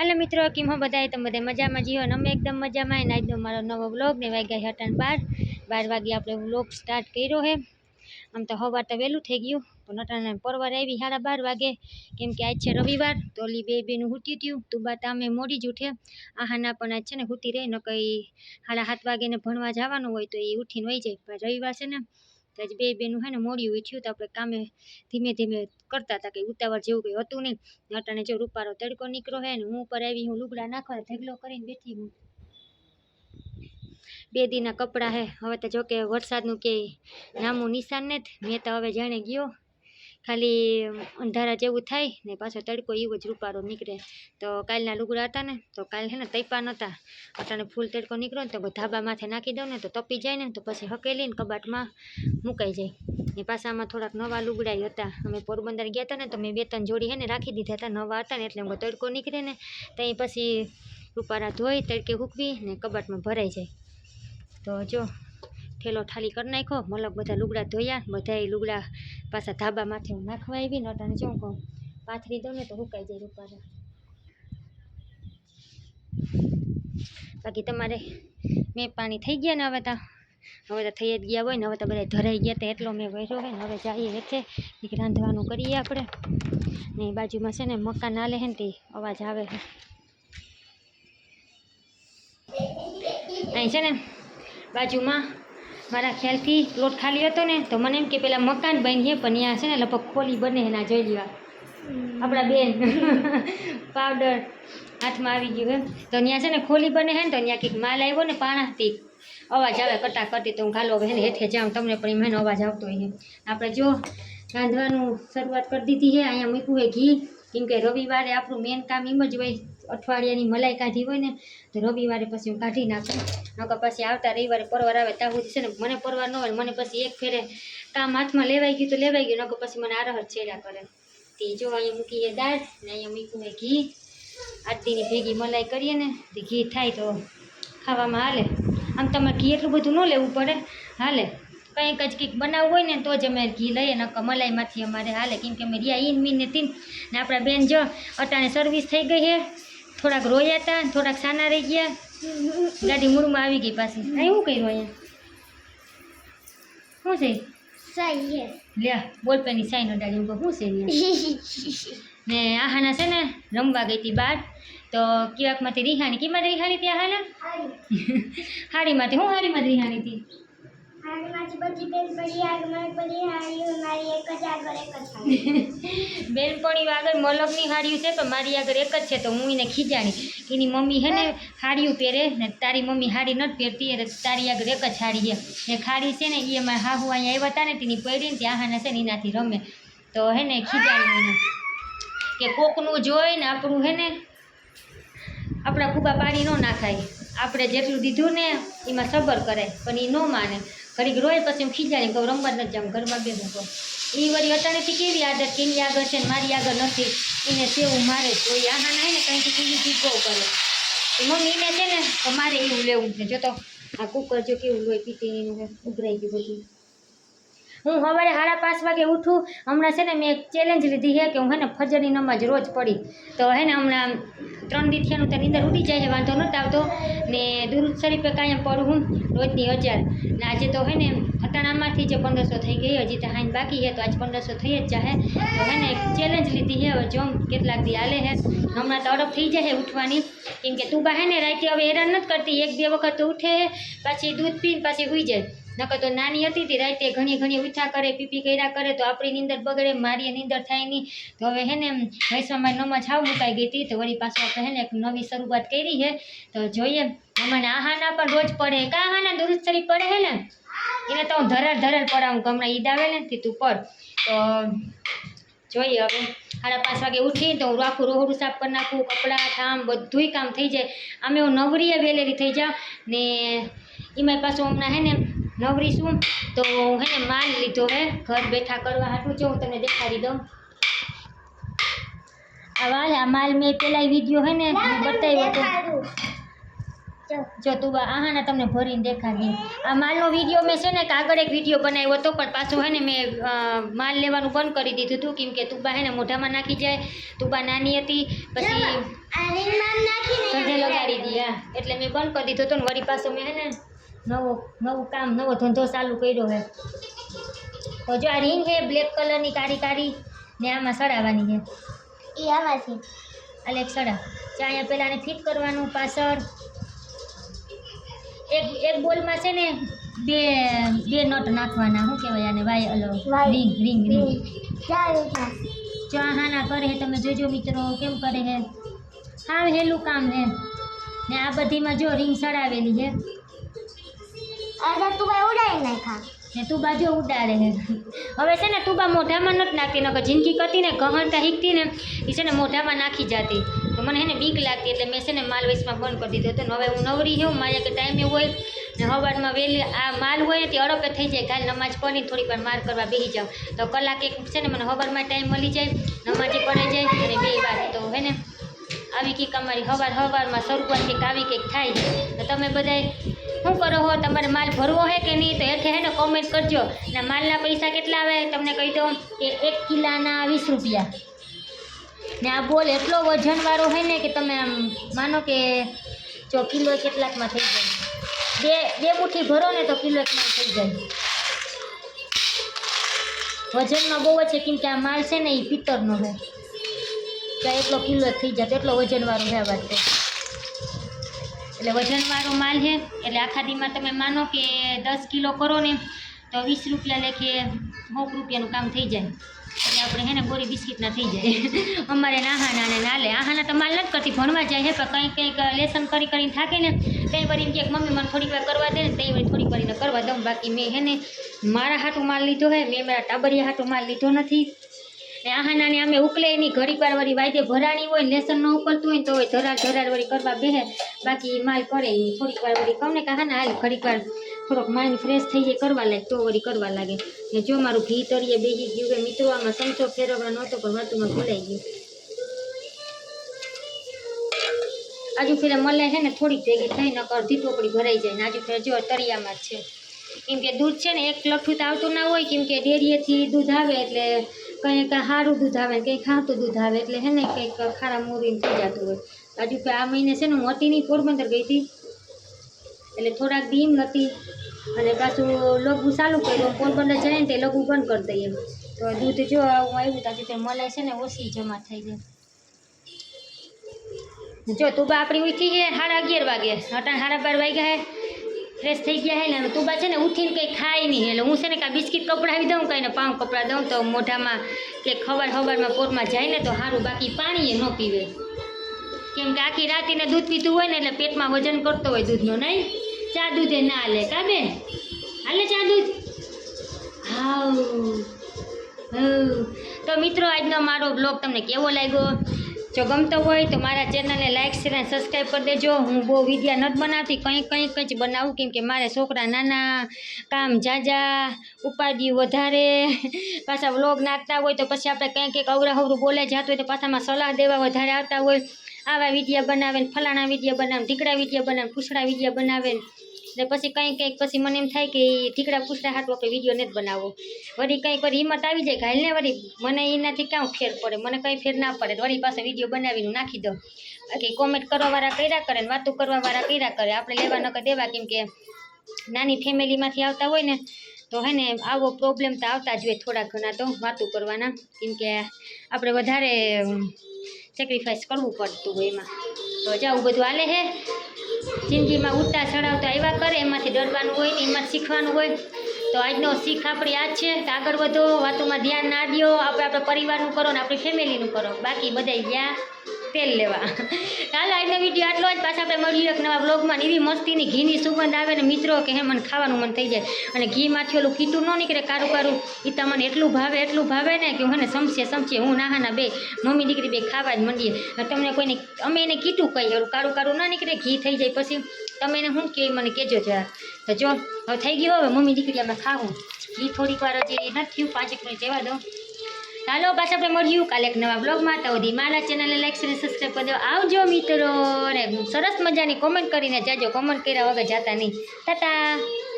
હાલો મિત્રો, કેમ હો બધાએ તમે બધા મજામાં જીવો અમે એકદમ મજામાં. અને આજનો મારો નવો વ્લોગ ને વાગ્યા છે બાર. બાર વાગે આપણે વ્લોગ સ્ટાર્ટ કર્યો છે. આમ તો હવાર તો વહેલું થઈ ગયું. પણ અટાણે પરવાર આવી સાડા બાર વાગે. કેમ કે આજ છે રવિવાર, તો ઓલી બે બેનું હુતી. થયું તું બા તમે મોડી જ ઉઠે. આહાના પણ આજ છે ને હુતી રહે. ન કંઈ સાડા સાત વાગે ને ભણવા જવાનું હોય તો એ ઉઠીને વહી જાય. રવિવાર છે ને તો આજે બે બેનું હે ને મોડી ઉઠ્યું તો આપણે કામે ધીમે ધીમે કરતા હતા કે ઉતાવળ જેવું કંઈ હતું નહીં. અટાણે જો રૂપારો તડકો નીકળ્યો હે ને હું ઉપર આવી હું લુગડા નાખવા ઢગલો કરીને બેઠી હું. બે દીના કપડાં હે. હવે તો જો કે વરસાદનું કે નામું નિશાન ને મેં તો હવે જાણે ગયો. ખાલી અંધારા જેવું થાય ને પાછો તડકો એવો જ રૂપારો નીકળે. તો કાલના લુગડા હતા ને, તો કાલ હે ને તૈપા નહોતા અટાણે ફૂલ તડકો નીકળ્યો ને તો ધાબા માથે નાખી દઉં ને તો તપી જાય ને તો પછી હકેલીને કબાટમાં મુકાઈ જાય. ને પાછામાં થોડાક નવા લુગડાઈ હતા. અમે પોરબંદર ગયા હતા ને તો મેં બે ત્રણ જોડી હે ને રાખી દીધા હતા. નવા હતા ને એટલે હું તડકો નીકળે ને ત્યાં પછી રૂપારા ધોઈ, તડકે હૂકવી ને કબાટમાં ભરાઈ જાય. તો જો ઠેલો ઠાલી કરી નાખ્યો. મલક બધા લુગડા ધોયા, બધાએ લુગડા પાછા ધાબા માથે હું નાખવા આવી. ને અટાણે જો કહું? પાથરી દઉં ને તો હુકાઈ જાય રૂપારા. બાકી તમારે મેં પાણી થઈ ગયા ને હવે તો. હવે તો થઈ જ ગયા હોય ને હવે તો બધા ધરાઈ ગયા તો એટલો મેં વહેરો હોય ને હવે જઈએ હેઠે કંઈક રાંધવાનું કરીએ આપણે. ને એ બાજુમાં છે ને મકાન હાલે હે ને તે અવાજ આવે છે અહીં છે ને બાજુમાં મારા ખ્યાલથી પ્લોટ ખાલી હતો ને તો મને એમ કે પેલા મકાન બની પણ ત્યાં છે ને લગભગ ખોલી બને એના જોઈ લેવા. આપણા બેન. પાવડર હાથમાં આવી ગયું એમ. તો ત્યાં છે ને ખોલી બને છે ને તો ત્યાં કંઈક માલ આવ્યો ને પાણાથી. અવાજ આવે કટા કરતી તો હું ખાલો હવે એને હેઠે જાઉં તમને પણ એમ એને અવાજ આવતો હોય છે આપણે જો રાંધવાનું શરૂઆત કરી દીધી છે અહીંયા મૂક્યું હોય ઘી. કેમ કે રવિવારે આપણું મેન કામ એમ જ હોય અઠવાડિયાની મલાઈ કાઢી હોય ને, તો રવિવારે પછી હું કાઢી નાખું. નકર પછી આવતા રવિવારે પરવાર આવે ત્યાં સુધી છે ને, મને પરવાર ન હોય મને પછી એક ફેરે કામ હાથમાં લેવાઈ ગયું તો લેવાઈ ગયું, નકર પછી મને આરહત છેડ્યા કરે. તે જો અહીંયા મૂકીએ દાળ ને અહીંયા હોય ઘી. આરતીની ભેગી મલાઈ કરીએ ને, તે ઘી થાય તો ખાવામાં હાલે. આમ તમારે ઘી એટલું બધું ન લેવું પડે. હાલે. કંઈક જ કંઈક બનાવવું હોય ને, તો જ અમે ઘી લઈએ, નકર મલાઈમાંથી અમારે હાલે. કેમ કે અમે રિયા ઈન મીન ને તીન ને આપણા બેન જો અટાણે સર્વિસ થઈ ગઈ છે. થોડાક રોયા હતા થોડાક સાના રહી ગયા. ગાડી મૂળમાં આવી ગઈ પાછી. અહીં શું કર્યું અહીંયા? શું છે? લ્યા બોલ પેની સાઈન ઉપર શું છે ને આહાના છે ને રમવા ગઈ હતી બહાર તો કિવાકમાંથી રિહાણી કેમાં રિહાણી ત્યાં હાલા હાડીમાંથી હું હાડીમાં રિહાણી હતી? બેનપણી આગળ મલકની હાડિયું છે પણ મારી આગળ એક જ છે, તો હું એને ખીજાણી એની મમ્મી હે ને હાડિયું પહેરે, ને તારી મમ્મી હાડી નથી પહેરતી, એટલે તારી આગળ એક જ હાડી છે. ને ખાડી છે ને એ મારા હાહુ અહીંયા આવ્યા હતા ને, તેની પહેરીને ત્યાં હાના છે ને, એનાથી રમે. તો હે ને ખીજાણી એને. કે કોકનું જોઈ ને, આપણું હે ને, આપણા કુબા પાણી ન નાખાય. આપણે જેટલું દીધું ને, એમાં સબર કરે પણ એ ન માને. ઘડીક રોય પછી હું ખીજાડી કહું, રમવા નથી જાઉં, ઘરમાં બેસું કહું. એ વળી અટાણેથી કેવી આદત કે એની આગળ છે ને મારી આગળ નથી. એને સેવું મારે તો એ આના નાય ને કંઈક કેવી જીગો કરે. તો મમ્મી એને છે ને મારે એવું લેવું છે. જો તો આ કુકર જો કેવું લોહી પીતી ઉભરાઈ ગયું બધું. હું સવારે સાડા પાંચ વાગે ઉઠું. હમણાં છે ને મેં એક ચેલેન્જ લીધી છે કે હું હે ને ફજરની નમાજ રોજ પડી તો હે ને હમણાં ત્રણ દી થયાનું તો નીંદર ઉડી જાય છે, વાંધો નહોતો આવતો. ને દુરુદ શરીફે કાંઈ પડું હું રોજની હજાર. ને આજે તો હે ને અટાણામાંથી જે પંદરસો થઈ ગઈ, હજી તો હાઈન બાકી છે, તો આજ પંદરસો થઈ જ જાહે. તો હે ને એક ચેલેન્જ લીધી છે, હવે જોમ કેટલાક દી હાલે છે. હમણાં તો અડપ થઈ જાય ઉઠવાની. કેમ કે તું બા હે ને રાતે હવે હેરાન નથી કરતી, એક બે વખત ઉઠે, પાછી દૂધ પીને પાછી સુઈ જાય. નકર તો નાની હતી તી, રાતે ઘણી ઘણી ઉછા કરે, પીપી કર્યા કરે, તો આપણી નીંદર બગડે, મારી નીંદર થાય નહીં. તો હવે હે ને વૈશ્વમાં નમા છાવ મુકાઈ ગઈ હતી તો વળી પાછું આપણે હે ને એક નવી શરૂઆત કરી છે તો જોઈએ મને આહાના પણ રોજ પડે કા આહાના દુરુસ્ત શરીફ પડે હે ને? એને તો હું ધરાર ધરાર પડાવું હમણાં ઈદ આવે ને તે પર. તો જોઈએ હવે, સાડા પાંચ વાગે ઉઠી તો હું આખું રોહડું સાફ કરી નાખું, કપડાં કામ બધુંય કામ થઈ જાય. આમે હું નવરીએ વેલેરી થઈ જાઉં ને એમાં પાછું હમણાં હે ને નવરી છું તો હે ને માલ લીધો હે ઘર બેઠા કરવા હાટું છે હું તમને દેખાડી દઉં. આ વાલ આ માલ મેં પેલા વીડિયો હે ને બતાવ્યો હતો. જો. તું આહાના તમને ભરીને દેખાડી આ માલનો વીડિયો મેં છે ને કે આગળ એક વીડિયો બનાવ્યો હતો પણ પાછો હે ને મેં માલ લેવાનું બંધ કરી દીધું હતું કેમ કે તુબા હે ને મોઢામાં નાખી જાય તુબા નાની હતી પછી લગાડી દીધી એટલે મેં બંધ કરી દીધો હતો ને વળી પાછો મેં હે ને નવો નવું કામ નવો ધંધો ચાલુ કર્યો હે. તો જો આ રિંગ હે બ્લેક કલરની કાળી કાળી ને આમાં સડાવવાની છે એ આવાથી આ લેક સડા જે અહીંયા પહેલાં આને ફિટ કરવાનું પાછળ. એક એક બોલમાં છે ને બે બે નટ નાખવાના શું કહેવાય આને વાય અલો વાય. રિંગ રિંગ રિંગ ચાર રીતના જો આ હાના કરે હે તમે જોજો મિત્રો કેમ કરે હે. હા હેલું કામ હે. ને આ બધીમાં જો રિંગ સડાવેલી છે અરે તુબા ઉડાડી નાખા ને તુબા બાજુ ઉડાડે હવે છે ને તુબા મોઢામાં નથી નાખતી નકર જિંદગી કરતી ને કહણતા હીકતી ને એ છે ને મોઢામાં નાખી જતી. તો મને એને બીક લાગતી, એટલે મેં છે ને માલ વેચમાં બંધ કરી દીધો હતો. હવે હું નવરી છું મારે કે ટાઈમે હોય ને સવારમાં વહેલી આ માલ હોય ને તે અડપે થઈ જાય. કાલ નમાજ પડીને થોડી વાર માર કરવા બેસી જાઉં. તો કલાક એક છે ને મને સવારમાં ટાઈમ મળી જાય નમાજી પડી જાય અને બે વાર. તો હે ને, આવી કંઈક અમારી સવાર સવારમાં શરૂઆત કંઈક આવી કંઈક થાય. તો તમે બધાય શું કરો હો? તમારે માલ ભરવો હે કે નહીં? તો હેઠે હે ને કોમેન્ટ કરજો. ને માલના પૈસા કેટલા આવે? તમને કહી દો કે એક કિલાના વીસ રૂપિયા. ને આ બોલ એટલો વજનવાળો હોય ને કે તમે આમ માનો કે જો કિલો કેટલાકમાં થઈ જાય. બે બે મુઠ્ઠી ભરો ને તો કિલો એકમાં થઈ જાય. વજનમાં બહુ છે કેમ કે આ માલ છે ને એ પિત્તરનો છે તો એટલો કિલો થઈ જાય તો એટલો વજનવાળો છે આ વાત એટલે વજનવાળો માલ છે. એટલે આખા દીમાં તમે માનો કે દસ કિલો કરો ને, તો વીસ રૂપિયા લેખે હોક રૂપિયાનું કામ થઈ જાય. એટલે આપણે હે ને બોરી બિસ્કિટના થઈ જાય. અમારે નાહાના ને નાલે. આહાના તો માલ નથી કરતી, ભણવા જાય છે, પણ કંઈક કંઈક લેસન કરી કરીને થાકે ને કંઈ વળી કે મમ્મી, મને થોડીક વાર કરવા દે ને તે વળી થોડીક વારીને કરવા દઉં. બાકી મેં હે ને મારા હાટું માલ લીધો હે, મેં મારા ટાબરિયા હાટું માલ લીધો નથી. જો મારું ઘી તળીએ બેસી ગયું કે મિત્રો, આમાં સંચો ફેરવવા નહોતો, પણ વાતુમાં ભૂલાઈ ગયું. આજુ ફેરે મળે છે ને થોડીક ભેગી થઈ નકર અડધી ટોપડી ભરાઈ જાય ને આજુ ફેરે જો તળિયામાં જ છે. કેમ કે દૂધ છે ને એક લઠ્ઠું તો આવતું ના હોય, કેમ કે ડેરીએથી દૂધ આવે એટલે કંઈક સારું દૂધ આવે ને કંઈ ખાતું દૂધ આવે એટલે હે ને કંઈક ખારા મોરીને થઈ જતું હોય. હજુ આ મહિને છે ને નહીં પોરબંદર ગઈ હતી. એટલે થોડાક ધીમ નથી અને પાછું લઘુ ચાલુ કર્યું. પોરબંદર જાય ને તે લઘુ બંધ કરી દઈએ તો દૂધ જો આવું આવ્યું ત્યાંથી તે મલાઈ છે ને ઓછી જમા થઈ જાય. જો તુબા આપણી ઉઠી છે સાડા અગિયાર વાગે. અટાણ સાડા બાર વાગ્યા હે. ફ્રેશ થઈ ગયા હે ને? અને તુબા છે ને ઉઠીને કંઈ ખાય નહીં. એટલે હું છે ને કાંઈ બિસ્કિટ કપડાવી દઉં કાંઈ ને પાઉં કપડાં દઉં તો મોઢામાં કે ખબર ખબરમાં પોરમાં જાય ને તો સારું બાકી પાણીએ ન પીવે. કેમ કે આખી રાતીને દૂધ પીતું હોય ને એટલે પેટમાં વજન કરતો હોય દૂધનો, નહીં? ચા દૂધે ના હાલે, કા બેન? હાલે ચા દૂધ? હાઉ. તો મિત્રો, આજનો મારો બ્લોગ તમને કેવો લાગ્યો? જો ગમતો હોય તો મારા ચેનલને લાઇક શેર અને સબસ્ક્રાઈબ કરી દેજો. હું બહુ વિદ્યા નથી બનાવતી, કંઈ કંઈ કંઈ જ બનાવું, કેમ કે મારે છોકરા નાના કામ જાજા, ઉપાધિ વધારે, પાછા વ્લોગ નાખતા હોય તો પછી આપણે કંઈક કંઈક અવરા અવરું બોલે જતું હોય તો પાછામાં સલાહ દેવા વધારે આવતા હોય. આવા વિડીયા બનાવે ફલાણા વિડીયા બનાવે ઢીકડા વિડીયા બનાવે પૂછડા વિડીયા બનાવે ને ને પછી કંઈ કંઈક પછી મને એમ થાય કે ઠીકડા પૂછડા હાટું આપણે વીડિયો નથી બનાવવો વળી કંઈક વળી હિંમત આવી જાય ઘાલને વળી મને એનાથી ક્યાં ફેર પડે? મને કંઈ ફેર ના પડે વળી પાસે વીડિયો બનાવીને નાખી દો બાકી કોમેન્ટ કરવાવાળા કર્યા કરે ને વાતો કરવાવાળા કર્યા કરે. આપણે લેવા ન દેવા કેમ કે નાની ફેમિલીમાંથી આવતા હોય ને તો હે ને આવો પ્રોબ્લેમ તો આવતા જ હોય થોડા ઘણા તો વાતો કરવાના. કેમ કે આપણે વધારે સેક્રિફાઈસ કરવું પડતું હોય એમાં. તો જાવું બધું હાલે હે. જિંદગીમાં ઉઠતા ચડાવતા એવા કરે, એમાંથી ડરવાનું હોય ને એમાં શીખવાનું હોય. તો આજનો શીખ આપણી આ છે. કે આગળ વધો, વાતોમાં ધ્યાન ના દો. આપણે આપણા પરિવારનું કરો ને આપણી ફેમિલીનું કરો. બાકી બધાય ગયા. તેલ લેવા. ચાલો આજનો વીડિયો આટલો જ. પાછા આપણે મળીએ નવા બ્લોગમાં એવી મસ્તીની ઘીની સુગંધ આવે ને મિત્રો કે હે, મને ખાવાનું મન થઈ જાય. અને ઘીમાંથી ઓલું કીટું ન નીકળે, કારું કારું. એ તમને એટલું ભાવે એટલું ભાવે ને કે હું ને સમજે સમજે. હું નાહાના બે, મમ્મી દીકરી બે ખાવા જ મંડીએ. તમને કોઈને, અમે એને કીટું કહીએ ઓલું કારું કારું ના નીકળે, ઘી થઈ જાય પછી. તમે એને શું કહે મને કહેજો જરા તો જો, હવે થઈ ગયું હવે, મમ્મી દીકરી અમે ખાવું. ઘી થોડીક વાર હજી નથી પાંચેક મિનિટ જવા દઉં ચાલો પાછા આપણે મળ્યું કાલે એક નવા બ્લોગમાં તો સુધી મારા ચેનલને લાઈક શેર સબસ્ક્રાઈબ કરી આવજો મિત્રો. ને સરસ મજાની કોમેન્ટ કરીને જાજો. કોમેન્ટ કર્યા વગર જાતા નહીં. ટાટા.